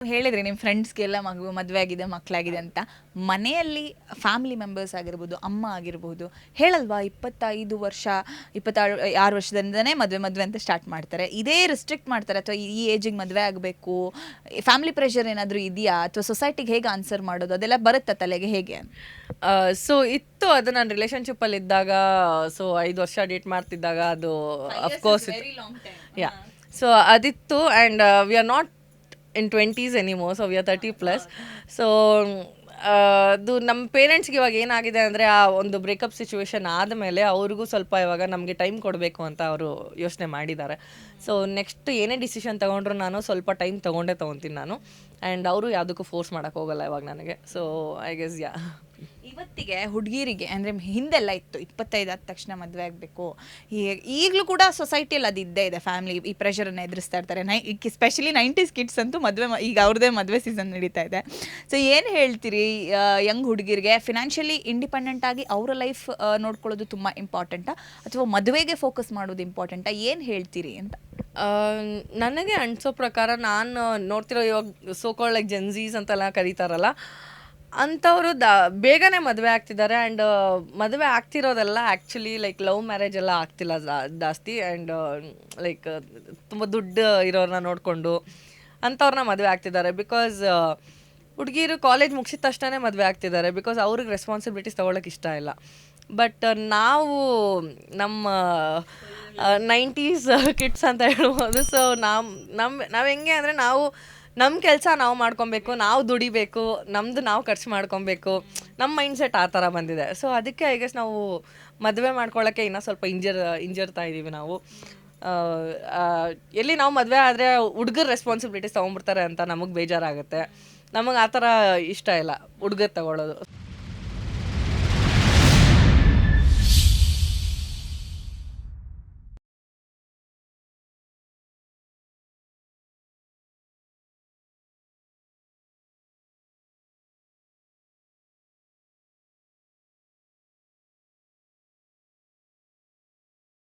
ಹೇಳಿದ್ರಿ ನಿಮ್ಮ ಫ್ರೆಂಡ್ಸ್ಗೆಲ್ಲ ಮಗು ಮದುವೆ ಆಗಿದೆ ಮಕ್ಕಳಾಗಿದೆ ಅಂತ ಮನೆಯಲ್ಲಿ ಫ್ಯಾಮಿಲಿ ಮೆಂಬರ್ಸ್ ಆಗಿರ್ಬೋದು ಅಮ್ಮ ಆಗಿರ್ಬೋದು ಹೇಳಲ್ವಾ ಇಪ್ಪತ್ತೈದು ವರ್ಷ ಇಪ್ಪತ್ತಾರು ಆರು ವರ್ಷದಿಂದನೇ ಮದುವೆ ಮದುವೆ ಅಂತ ಸ್ಟಾರ್ಟ್ ಮಾಡ್ತಾರೆ. ಇದೇ ರಿಸ್ಟ್ರಿಕ್ಟ್ ಮಾಡ್ತಾರೆ ಅಥವಾ ಈ ಏಜಿಗೆ ಮದುವೆ ಆಗಬೇಕು ಫ್ಯಾಮಿಲಿ ಪ್ರೆಷರ್ ಏನಾದರೂ ಇದೆಯಾ ಅಥವಾ ಸೊಸೈಟಿಗೆ ಹೇಗೆ ಆನ್ಸರ್ ಮಾಡೋದು ಅದೆಲ್ಲ ಬರುತ್ತಾ ತಲೆಗೆ ಹೇಗೆ ಸೊ ಇತ್ತು ಅದು ನಾನು ರಿಲೇಶನ್ಶಿಪ್ಪಲ್ಲಿ ಇದ್ದಾಗ ಸೊ ಐದು ವರ್ಷ ಡೇಟ್ ಮಾಡ್ತಿದ್ದಾಗ ಅದು of course yeah so ಅದಿತ್ತು and we are not in twenties anymore so we are thirty plus so ಅದು ನಮ್ಮ ಪೇರೆಂಟ್ಸ್ಗೆ ಇವಾಗ ಏನಾಗಿದೆ ಅಂದರೆ ಆ ಒಂದು ಬ್ರೇಕಪ್ ಸಿಚುವೇಶನ್ ಆದಮೇಲೆ ಅವ್ರಿಗೂ ಸ್ವಲ್ಪ ಇವಾಗ ನಮಗೆ ಟೈಮ್ ಕೊಡಬೇಕು ಅಂತ ಅವರು ಯೋಚನೆ ಮಾಡಿದ್ದಾರೆ. ಸೊ ನೆಕ್ಸ್ಟ್ ಏನೇ ಡಿಸಿಷನ್ ತೊಗೊಂಡ್ರು ನಾನು ಸ್ವಲ್ಪ ಟೈಮ್ ತೊಗೊಂಡೇ ತೊಗೊತೀನಿ ನಾನು. ಆ್ಯಂಡ್ ಅವರು ಯಾವುದಕ್ಕೂ ಫೋರ್ಸ್ ಮಾಡೋಕ್ಕೆ ಹೋಗಲ್ಲ ಇವಾಗ ನನಗೆ. ಸೊ ಐ ಗೆಸ್ ಯಾ ಇವತ್ತಿಗೆ ಹುಡುಗಿರಿಗೆ, ಅಂದರೆ ಹಿಂದೆಲ್ಲ ಇತ್ತು, ಇಪ್ಪತ್ತೈದು ಆದ ತಕ್ಷಣ ಮದುವೆ ಆಗಬೇಕು. ಈಗಲೂ ಕೂಡ ಸೊಸೈಟಿಯಲ್ಲಿ ಅದು ಇದ್ದೇ ಇದೆ ಫ್ಯಾಮಿಲಿ ಈ ಪ್ರೆಷರನ್ನು ಎದುರಿಸ್ತಾ ಇರ್ತಾರೆ. ನೈ ಸ್ಪೆಷಲಿ ನೈಂಟೀಸ್ ಕಿಡ್ಸ್ ಅಂತೂ ಮದುವೆ ಈಗ ಅವ್ರದ್ದೇ ಮದುವೆ ಸೀಸನ್ ನಡೀತಾ ಇದೆ. ಸೊ ಏನು ಹೇಳ್ತೀರಿ ಯಂಗ್ ಹುಡುಗಿರಿಗೆ? ಫಿನಾನ್ಷಿಯಲಿ ಇಂಡಿಪೆಂಡೆಂಟ್ ಆಗಿ ಅವರ ಲೈಫ್ ನೋಡ್ಕೊಳ್ಳೋದು ತುಂಬ ಇಂಪಾರ್ಟೆಂಟಾ ಅಥವಾ ಮದುವೆಗೆ ಫೋಕಸ್ ಮಾಡೋದು ಇಂಪಾರ್ಟೆಂಟಾ ಏನು ಹೇಳ್ತೀರಿ ಅಂತ? ನನಗೆ ಅನ್ಸೋ ಪ್ರಕಾರ ನಾನು ನೋಡ್ತಿರೋ ಇವಾಗ ಲೈಕ್ ಜೆನ್ಸೀಸ್ ಅಂತೆಲ್ಲ ಕರೀತಾರಲ್ಲ ಅಂಥವ್ರು ದ, ಬೇಗನೆ ಮದುವೆ ಆಗ್ತಿದ್ದಾರೆ ಆ್ಯಂಡ್ ಮದುವೆ ಆಗ್ತಿರೋದೆಲ್ಲ ಆ್ಯಕ್ಚುಲಿ ಲೈಕ್ ಲವ್ ಮ್ಯಾರೇಜ್ ಎಲ್ಲ ಆಗ್ತಿಲ್ಲ ಜಾಸ್ತಿ ಆ್ಯಂಡ್ ಲೈಕ್ ತುಂಬ ದುಡ್ಡು ಇರೋರನ್ನ ನೋಡಿಕೊಂಡು ಅಂಥವ್ರನ್ನ ಮದುವೆ ಆಗ್ತಿದ್ದಾರೆ ಬಿಕಾಸ್ ಹುಡುಗಿರು ಕಾಲೇಜ್ ಮುಗಿಸಿದ ತಕ್ಷಣ ಮದುವೆ ಆಗ್ತಿದ್ದಾರೆ ಬಿಕಾಸ್ ಅವ್ರಿಗೆ ರೆಸ್ಪಾನ್ಸಿಬಿಲಿಟೀಸ್ ತೊಗೊಳಕ್ಕೆ ಇಷ್ಟ ಇಲ್ಲ. ಬಟ್ ನಾವು ನಮ್ಮ ನೈಂಟೀಸ್ ಕಿಡ್ಸ್ ಅಂತ ಹೇಳ್ಬೋದು ಸೊ ನಮ್ಮ ನಮ್ಮ ನಾವು ಹೆಂಗೆ ಅಂದರೆ ನಾವು ನಮ್ಮ ಕೆಲಸ ನಾವು ಮಾಡ್ಕೊಬೇಕು, ನಾವು ದುಡಿಬೇಕು, ನಮ್ದು ನಾವು ಖರ್ಚು ಮಾಡ್ಕೊಬೇಕು. ನಮ್ಮ ಮೈಂಡ್ಸೆಟ್ ಆ ಥರ ಬಂದಿದೆ. ಸೊ ಅದಕ್ಕೆ ಐ ಗೆಸ್ ನಾವು ಮದುವೆ ಮಾಡ್ಕೊಳ್ಳೋಕ್ಕೆ ಇನ್ನೂ ಸ್ವಲ್ಪ ಇಂಜರ್ ಇಂಜರ್ತಾ ಇದ್ದೀವಿ ನಾವು. ಎಲ್ಲಿ ನಾವು ಮದುವೆ ಆದರೆ ಹುಡುಗರ ರೆಸ್ಪಾನ್ಸಿಬಿಲಿಟೀಸ್ ತೊಗೊಂಡ್ಬಿಡ್ತಾರೆ ಅಂತ ನಮಗೆ ಬೇಜಾರಾಗುತ್ತೆ. ನಮಗೆ ಆ ಥರ ಇಷ್ಟ ಇಲ್ಲ ಹುಡುಗರು ತಗೊಳ್ಳೋದು